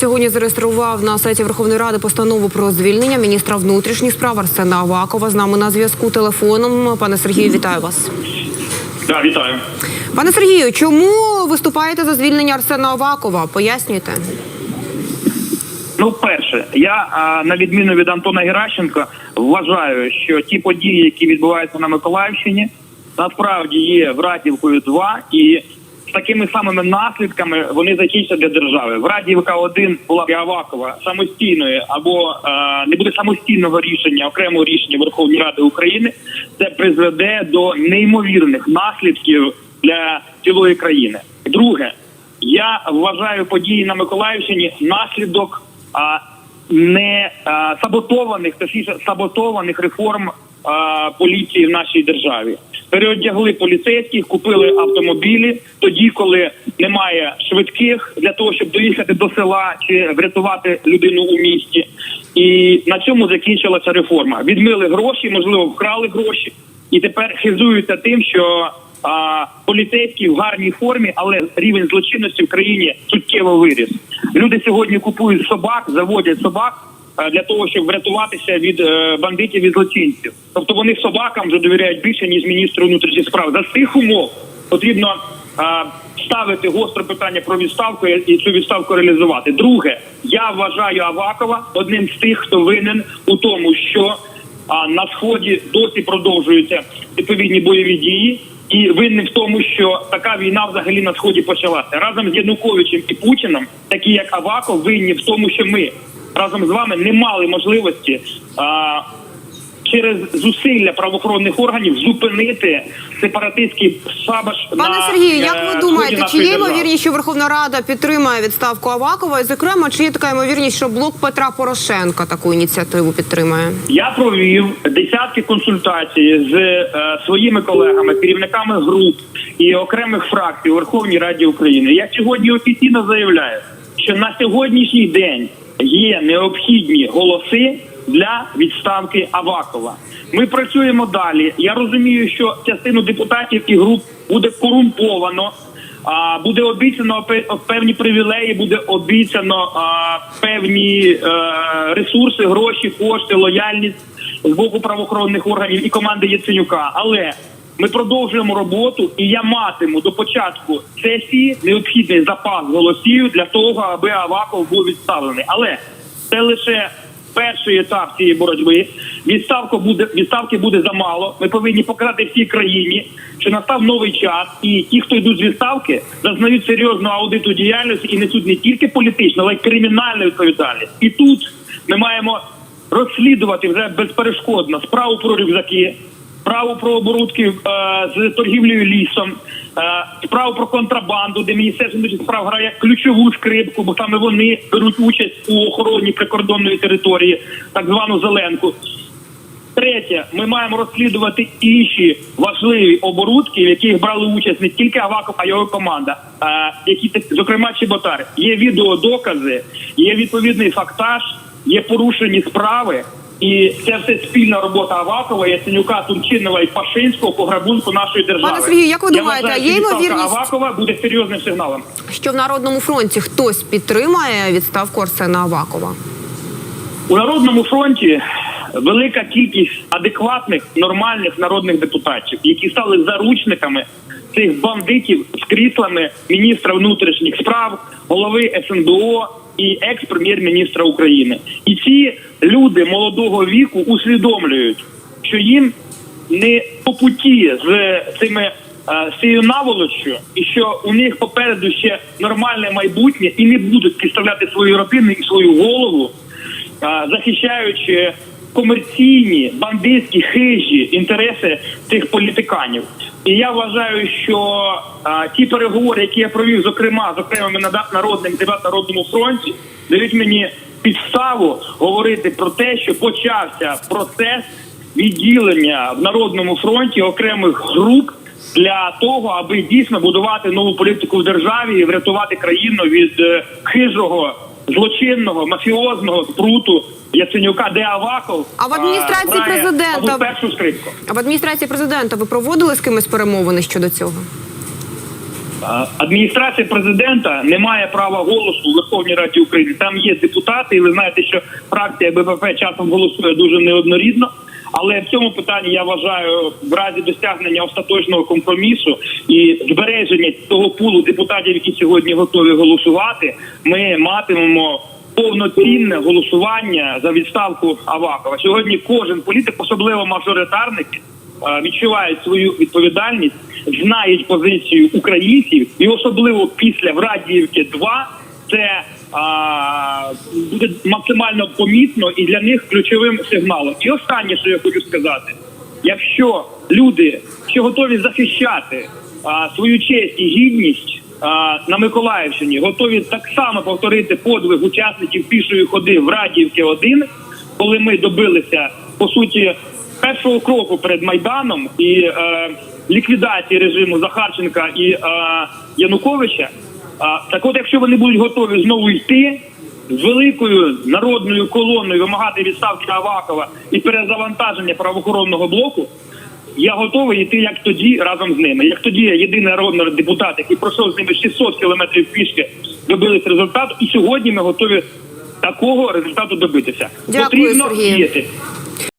Сьогодні зареєстрував на сайті Верховної Ради постанову про звільнення міністра внутрішніх справ Арсена Авакова. З нами на зв'язку телефоном. Пане Сергію, вітаю вас. Так, вітаю. Пане Сергію, чому виступаєте за звільнення Арсена Авакова? Пояснюйте. Ну, перше, я на відміну від Антона Геращенка вважаю, що ті події, які відбуваються на Миколаївщині, насправді є вратівкою 2 і такими самими наслідками вони закінчаться для держави. Врадівка 1 була Авакова самостійною або а, не буде самостійного рішення, окремого рішення Верховної Ради України. Це призведе до неймовірних наслідків для цілої країни. Друге, я вважаю події на Миколаївщині наслідок а, не а, саботованих, точніше саботованих реформ а, поліції в нашій державі. Переодягли поліцейських, купили автомобілі тоді, коли немає швидких для того, щоб доїхати до села чи врятувати людину у місті. І на цьому закінчилася реформа. Відмили гроші, можливо, вкрали гроші, і тепер хизуються тим, що а, поліцейські в гарній формі, але рівень злочинності в країні суттєво виріс. Люди сьогодні купують собак, заводять собак для того, щоб врятуватися від е, бандитів і злочинців. Тобто вони собакам вже довіряють більше ніж міністру внутрішніх справ. За цих умов потрібно ставити гостре питання про відставку і цю відставку реалізувати. Друге, я вважаю Авакова одним з тих, хто винен у тому, що на сході досі продовжуються відповідні бойові дії. І винні в тому, що така війна взагалі на сході почалася разом з Януковичем і Путіним, такі як Аваков, винні в тому, що ми разом з вами не мали можливості а, через зусилля правоохоронних органів зупинити сепаратистський шабаш. Пане на, Сергію, як е, ви думаєте, чи є ймовірність, що Верховна Рада підтримає відставку Авакова? І, зокрема, чи є така ймовірність, що блок Петра Порошенка таку ініціативу підтримає? Я провів десятки консультацій з е, своїми колегами, керівниками груп і окремих фракцій у Верховній Раді України. Я сьогодні офіційно заявляю, що на сьогоднішній день є необхідні голоси для відставки Авакова. Ми працюємо далі. Я розумію, що частину депутатів і груп буде корумповано. А буде обіцяно певні привілеї, буде обіцяно а, певні е, ресурси, гроші, кошти, лояльність з боку правоохоронних органів і команди Яценюка. Але ми продовжуємо роботу, і я матиму до початку сесії необхідний запас голосів для того, аби Аваков був відставлений. Але це лише перший етап цієї боротьби. Відставка буде відставки буде замало. Ми повинні показати всій країні, що настав новий час, і ті, хто йдуть з відставки, зазнають серйозного аудиту діяльності і несуть не тільки політичну, але й кримінальну відповідальність. І тут ми маємо розслідувати вже безперешкодно справу про рюкзаки. Справу про оборудки е, з торгівлею лісом, е, справу про контрабанду, де міністерство внутрішніх справ грає ключову скрипку, бо саме вони беруть участь у охороні прикордонної території, так звану зеленку. Третє, ми маємо розслідувати інші важливі оборудки, в яких брали участь не тільки Аваков, а його команда, е, які зокрема Чеботар. Є відеодокази, є відповідний фактаж, є порушені справи. І це все спільна робота Авакова, Яценюка, Турчинова і Пашинського по грабунку нашої держави. Пане Сергію, як ви думаєте, вважаю, є ймовірність- Авакова буде серйозним сигналом? Що в Народному фронті хтось підтримає відставку Арсена Авакова? У народному фронті велика кількість адекватних нормальних народних депутатів, які стали заручниками цих бандитів з кріслами міністра внутрішніх справ, голови СНБО і екс-прем'єр-міністра України. І ці люди молодого віку усвідомлюють, що їм не по путі з цими е, цією наволоччю, і що у них попереду ще нормальне майбутнє, і не будуть підставляти свою родину і свою голову а, захищаючи комерційні бандитські хижі інтереси цих політиканів. І я вважаю, що а, ті переговори, які я провів, зокрема з окремими народними дебат народному фронті, дають мені підставу говорити про те, що почався процес відділення в народному фронті окремих груп для того, аби дійсно будувати нову політику в державі і врятувати країну від е, хижого, злочинного, мафіозного спруту Яценюка, де Аваков А в адміністрації грає, президента- першу скрипку. А в адміністрації президента ви проводили з кимось перемовини щодо цього? Адміністрація президента не має права голосу у Верховній Раді України. Там є депутати, і ви знаєте, що фракція БПП часом голосує дуже неоднорідно. Але в цьому питанні я вважаю, в разі досягнення остаточного компромісу і збереження того пулу депутатів, які сьогодні готові голосувати, ми матимемо повноцінне голосування за відставку Авакова. Сьогодні кожен політик, особливо мажоритарники, е, відчувають свою відповідальність, знають позицію українців, і особливо після Врадіївки 2 це а, буде максимально помітно і для них ключовим сигналом. І останнє, що я хочу сказати, якщо люди, що готові захищати а, свою честь і гідність на Миколаївщині, готові так само повторити подвиг учасників пішої ходи в Радіївці 1 коли ми добилися по суті першого кроку перед майданом і е, ліквідації режиму Захарченка і е, Януковича. А, так от, якщо вони будуть готові знову йти з великою народною колоною вимагати відставки Авакова і перезавантаження правоохоронного блоку, я готовий йти як тоді разом з ними. Як тоді я єдиний народний депутат, який пройшов з ними 600 кілометрів пішки, добились результату, і сьогодні ми готові такого результату добитися. Дякую, Потрібно діяти.